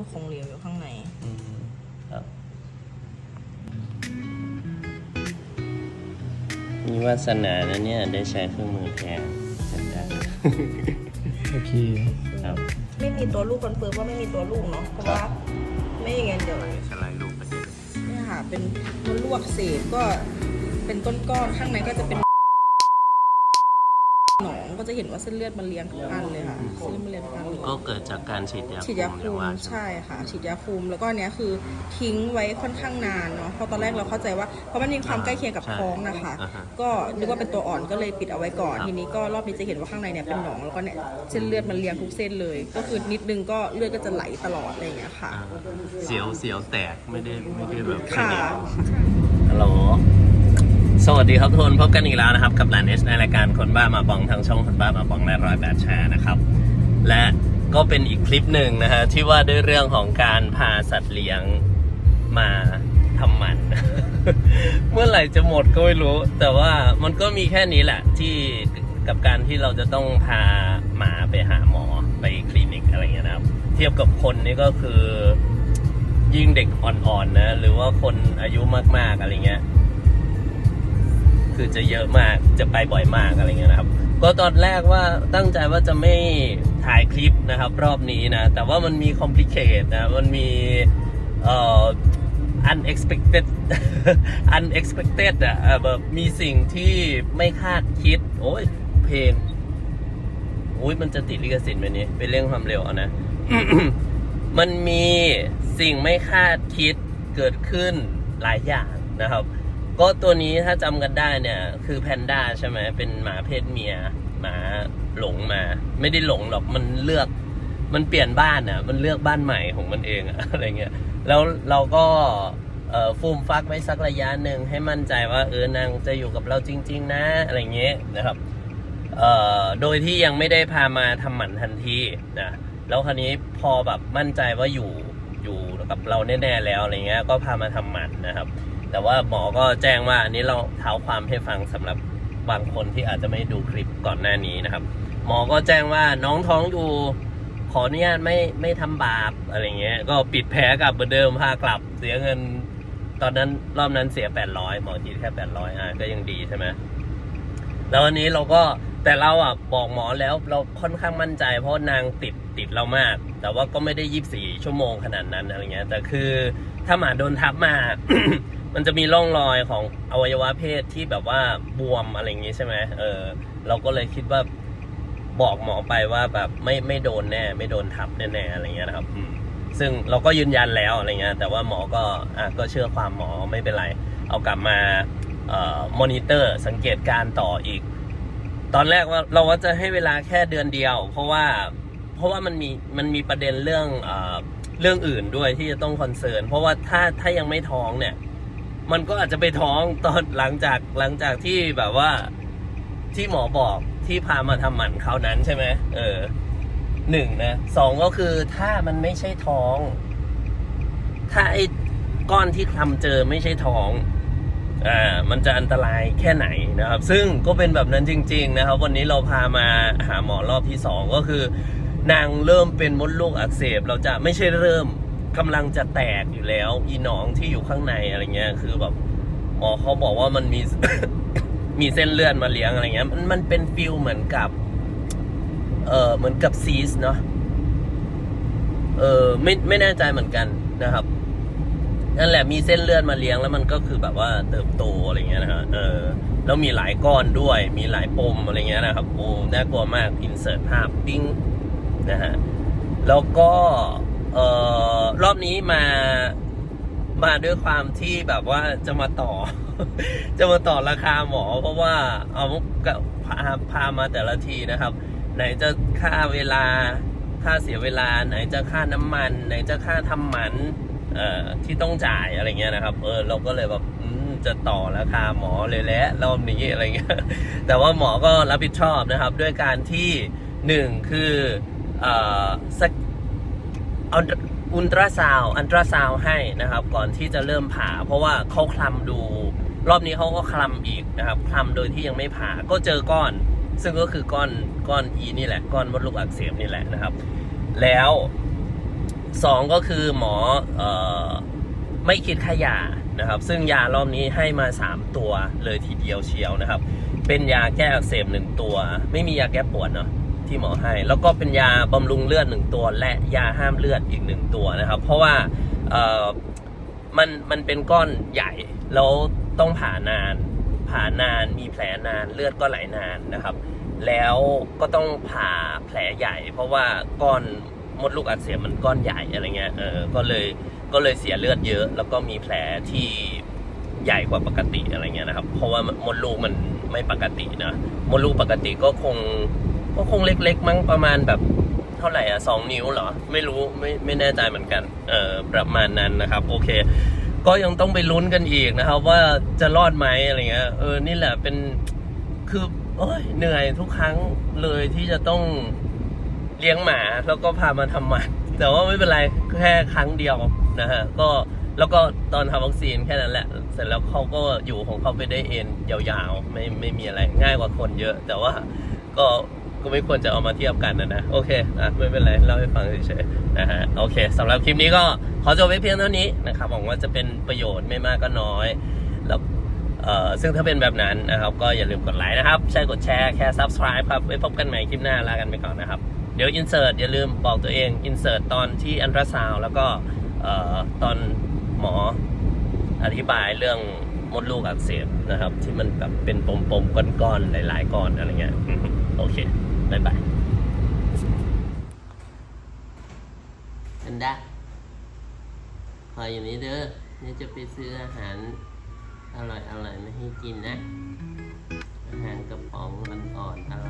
วกของเหลวอยู่ข้างในอืมครับ มีวาสนานะเนี่ย ได้ใช้เครื่องมือแทนจัดการโอเคครับ ไม่มีตัวลูกคอนเฟิร์มว่าไม่มีตัวลูกเนาะเพราะว่าไม่อย่างนั้นเดี๋ยวสไลด์รูปประเด็นเนี่ยค่ะเป็นมดลูกอักเสบก็เป็นต้นก้อนข้างในก็จะเป็นหนองก็ จะเห็นว่าเส้นเลือดมันเลี้ยงทุกอันเลยค่ะเส้นเลือดมันเลี้ยงทุกอันเลย ก็เกิดจากการฉีดยาฉีดยาหคุรือมว่าใช่ค่ะ ฉีดยาคุมแล้วก็อันเนี้ยคือทิ้งไว้ค่อนข้างนานเนาะเพราะตอนแรกเราเข้าใจว่าเพราะมันมีความใกล้เคียงกับท้องนะคะอ่าฮะก็นึกว่าเป็นตัวอ่อนก็เลยปิดเอาไว้ก่อนครับทีนี้ก็รอบนี้จะเห็นว่าข้างในเนี่ยเป็นหนองแล้วก็เนี่ยเส้นเลือดมันเลี้ยงทุกเส้นเลย ก็คือนิดนึงก็เลือดก็จะไหลตลอดอะไรอย่างเงี้ยค่ะอ่าเสียวเสียวแตกไม่ได้ไม่ได้แบบค่ะฮัลโหล สวัสดีครับทุกคนพบกันอีกแล้วนะครับ กับแลนเอสในรายการคนบ้ามาบองทางช่องคนบ้ามาบองและร้อยแปดแชร์นะครับ และก็เป็นอีกคลิปหนึ่งนะฮะที่ว่าด้วยเรื่องของการพาสัตว์เลี้ยงมาทำหมัน เมื่อไหร่จะหมดก็ไม่รู้ แต่ว่ามันก็มีแค่นี้แหละที่กับการที่เราจะต้องพาหมาไปหาหมอไปคลินิกอะไรเงี้ยนะครับ เทียบกับคนนี่ก็คือยิ่งเด็กอ่อนๆนะหรือว่าคนอายุมากๆอะไรเงี้ย คือจะเยอะมากจะไปบ่อยมากอะไรเงี้ยนะครับ ก็ตอนแรกว่าตั้งใจว่าจะไม่ถ่ายคลิปนะครับ รอบนี้นะ แต่ว่ามันมีคอมพลิเคทนะมันมีเอ่อ unexpected unexpected อะเอ่อแบบมีสิ่งที่ไม่คาดคิด โอ้ยเพลงโอ้ยมันจะติดลิขสิทธิ์ไหมนี้เป็นเรื่องความเร็วเอานะ มันมีสิ่งไม่คาดคิดเกิดขึ้นหลายอย่างนะครับ ก็ตัวนี้ถ้าจำกันได้เนี่ย คือแพนด้าใช่ไหมเป็นหมาเพศเมีย หมาหลงมา ไม่ได้หลงหรอกมันเลือก มันเปลี่ยนบ้านอะ มันเลือกบ้านใหม่ของมันเองอะอะไรเงี้ยแล้วเราก็ฟูมฟักไว้สักระยะหนึ่งให้มั่นใจว่าเออนางจะอยู่กับเราจริง ๆ นะอะไรเงี้ยนะครับโดยที่ยังไม่ได้พามาทำหมันทันทีนะแล้วคราวนี้พอแบบมั่นใจว่าอยู่อยู่กับเราแน่ๆแล้วอะไรเงี้ยก็พามาทำหมันนะครับ แต่ว่าหมอก็แจ้งว่าอันนี้เราเท้าความให้ฟังสำหรับบางคนที่อาจจะไม่ดูคลิปก่อนหน้านี้นะครับ หมอก็แจ้งว่าน้องท้องอยู่ขออนุญาตไม่ไม่ทำบาปอะไรเงี้ย ก็ปิดแผลกลับเหมือนเดิมพากลับเสียเงิน ตอนนั้นรอบนั้นเสีย800หมอคิดแค่800อะก็ยังดีใช่ไหมแล้ววันนี้เราก็แต่เราอะบอกหมอแล้วเราค่อนข้างมั่นใจ เพราะนางติดติดเรามาก แต่ว่าก็ไม่ได้ยี่บสี่ชั่วโมงขนาดนั้นอะไรเงี้ยแต่คือถ้าหมาโดนทับมา มันจะมีร่องรอยของอวัยวะเพศที่แบบว่าบวมอะไรอย่างงี้ใช่ไหมเออ เราก็เลยคิดว่าบอกหมอไปว่าแบบไม่ไม่โดนแน่ ไม่โดนทับแน่ๆอะไรเงี้ยนะครับอืมซึ่งเราก็ยืนยันแล้วอะไรเงี้ยแต่ว่าหมอก็อะก็เชื่อความหมอไม่เป็นไร เอากลับมาเอ่อมอนิเตอร์สังเกตการ์ต่ออีก ตอนแรกว่าเราว่าจะให้เวลาแค่เดือนเดียว เพราะว่าเพราะว่ามันมีมันมีประเด็นเรื่องเอ่อเรื่องอื่นด้วยที่จะต้องคอนเซิร์นเพราะว่าถ้าถ้ายังไม่ท้องเนี่ย มันก็อาจจะไปท้องตอนหลังจากหลังจากที่แบบว่าที่หมอบอกที่พามาทำหมันเขาวนั้นใช่ไหมเออหนึ่งนะสองก็คือถ้ามันไม่ใช่ท้อง ถ้าไอ้ก้อนที่คลำเจอไม่ใช่ท้องอ่ามันจะอันตรายแค่ไหนนะครับ ซึ่งก็เป็นแบบนั้นจริง ๆ นะครับ วันนี้เราพามาหาหมอรอบที่สองก็คือ นางเริ่มเป็นมดลูกอักเสบ เราจะไม่ใช่เริ่ม กำลังจะแตกอยู่แล้วอีหนองที่อยู่ข้างในอะไรเงี้ย คือแบบหมอเขาบอกว่ามันมี มีเส้นเลือดมาเลี้ยงอะไรเงี้ย มันมันเป็นฟิลเหมือนกับ เออเหมือนกับซีสเนาะเออไม่ไม่แน่ใจเหมือนกันนะครับนั่นแหละมีเส้นเลือดมาเลี้ยงแล้วมันก็คือแบบว่าเติบโตอะไรเงี้ยนะฮะเออแล้วมีหลายก้อนด้วย มีหลายปมอะไรเงี้ยนะครับโอ้น่ากลัวมากอินเสิร์ตภาพปิ้งนะฮะแล้วก็ เอ่อรอบนี้มามาด้วยความที่แบบว่าจะมาต่อ จะมาต่อราคาหมอ เพราะว่าเอาก็พาพามาแต่ละทีนะครับ ไหนจะค่าเวลาค่าเสียเวลา ไหนจะค่าน้ำมัน ไหนจะค่าทำหมันเอ่อที่ต้องจ่ายอะไรเงี้ยนะครับ เออเราก็เลยแบบจะต่อราคาหมอเลยแหละรอบนี้อะไรเงี้ยแต่ว่าหมอก็รับผิดชอบนะครับ ด้วยการที่หนึ่งคือเอ่อสัก เอาอุลตราซาวอันตราซาวให้นะครับ ก่อนที่จะเริ่มผ่า เพราะว่าเขาคลำดู รอบนี้เขาก็คลำอีกนะครับคลำโดยที่ยังไม่ผ่าก็เจอก้อน ซึ่งก็คือก้อนก้อนอีนี่แหละก้อนมดลูกอักเสบนี่แหละนะครับ แล้วสองก็คือหมอเออไม่คิดค่ายานะครับ ซึ่งยารอบนี้ให้มา 3 ตัวเลยทีเดียวเชียวนะครับ เป็นยาแก้อักเสบหนึ่งตัว ไม่มียาแก้ปวดเนาะ ที่หมอให้ แล้วก็เป็นยาบำรุงเลือดหนึ่งตัว และยาห้ามเลือดอีกหนึ่งตัวนะครับ เพราะว่ามันมันเป็นก้อนใหญ่แล้วต้องผ่านาน ผ่านานมีแผลนานเลือดก็ไหลนานนะครับ แล้วก็ต้องผ่าแผลใหญ่ เพราะว่าก้อนมดลูกอักเสบมันก้อนใหญ่อะไรเงี้ยเออก็เลยก็เลยเสียเลือดเยอะ แล้วก็มีแผลที่ใหญ่กว่าปกติอะไรเงี้ยนะครับ เพราะว่ามดลูกมันไม่ปกตินะมดลูกปกติก็คง ก็คงเล็กๆ มั้งประมาณแบบเท่าไหร่อะสองนิ้วเหรอ ไม่รู้ไม่ไม่แน่ใจเหมือนกัน เออประมาณนั้นนะครับ โอเค ก็ยังต้องไปลุ้นกันอีกนะครับ ว่าจะรอดไหมอะไรเงี้ยเออนี่แหละเป็นคือโอ้ยเหนื่อยทุกครั้งเลยที่จะต้องเลี้ยงหมาแล้วก็พามาทำหมันแต่ว่าไม่เป็นไรแค่ครั้งเดียวนะฮะก็แล้วก็ตอนทำวัคซีนแค่นั้นแหละ เสร็จแล้วเขาก็อยู่ของเขาไปได้เองยาวๆ ไม่ไม่มีอะไรง่ายกว่าคนเยอะ แต่ว่าก็ ก็ไม่ควรจะเอามาเทียบกันนะนะ โอเคอะไม่เป็นไรเล่าให้ฟังเฉยๆนะฮะโอเคสำหรับคลิปนี้ก็ขอจบไว้เพียงเท่านี้นะครับหวังว่าจะเป็นประโยชน์ไม่มากก็น้อย แล้วเอ่อซึ่งถ้าเป็นแบบนั้นนะครับก็อย่าลืมกดไลค์นะครับใช่กดแชร์แค่ subscribe ครับไว้พบกันใหม่คลิปหน้าลากันไปก่อนนะครับเดี๋ยว insert อย่าลืมบอกตัวเอง insert ตอนที่อันตราซาวแล้วก็เอ่อตอนหมออธิบายเรื่องมดลูกอักเสบนะครับ ที่มันแบบเป็นปมๆก้อนๆหลายๆก้อนอะไรเงี้ยโอเค บ๊ายบายอันดาคอยอยู่นี้เด้อเนี่ยจะไปซื้ออาหารอร่อยอร่อยมาให้กินนะ อาหารกระป๋องมันอ่อนอร่อย